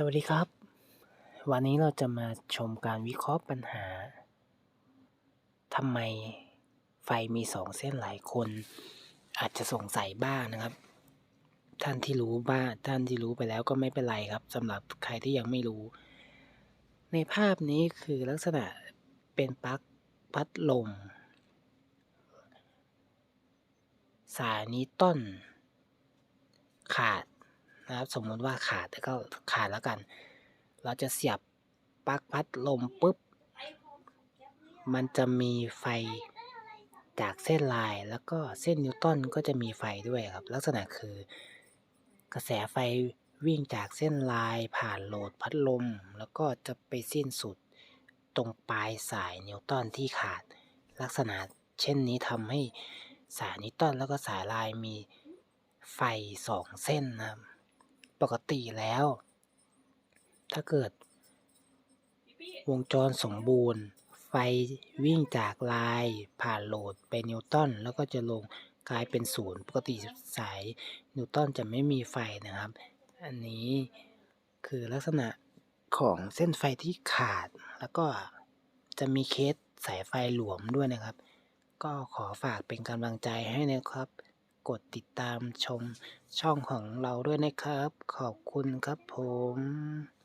สวัสดีครับ วันนี้เราจะมาชมการวิเคราะห์ปัญหาทำไมไฟมีสองเส้นหลายคน อาจจะสงสัยบ้างนะครับ ท่านที่รู้บ้างท่านที่รู้ไปแล้วก็ไม่เป็นไรครับสำหรับใครที่ยังไม่รู้ ในภาพนี้คือลักษณะเป็นปลั๊กพัดลม สายนี้ต้นขาด นะครับ สมมติว่าขาดแต่ก็ขาดแล้วกัน เราจะเสียบปลั๊กพัดลมปุ๊บ มันจะมีไฟจากเส้นลายแล้วก็เส้นนิวตันก็จะมีไฟด้วยครับ ลักษณะคือกระแสไฟวิ่งจากเส้นลายผ่านโหลดพัดลม แล้วก็จะไปสิ้นสุดตรงปลายสายนิวตันที่ขาด ลักษณะเช่นนี้ทำให้สายนิวตันแล้วก็สายลายมีไฟสองเส้นนะครับ ปกติแล้ว ถ้าเกิด วงจรสมบูรณ์ ไฟวิ่งจากลายผ่านโหลดไปนิวตันแล้วก็จะลงกลายเป็นศูนย์ปกติสายนิวตันจะไม่มีไฟนะครับ อันนี้คือลักษณะของเส้นไฟที่ขาด แล้วก็จะมีเคสสายไฟหลวมด้วยนะครับ ก็ขอฝากเป็นกำลังใจให้นะครับ กดติดตามชมช่องของเราด้วยนะครับ ขอบคุณครับผม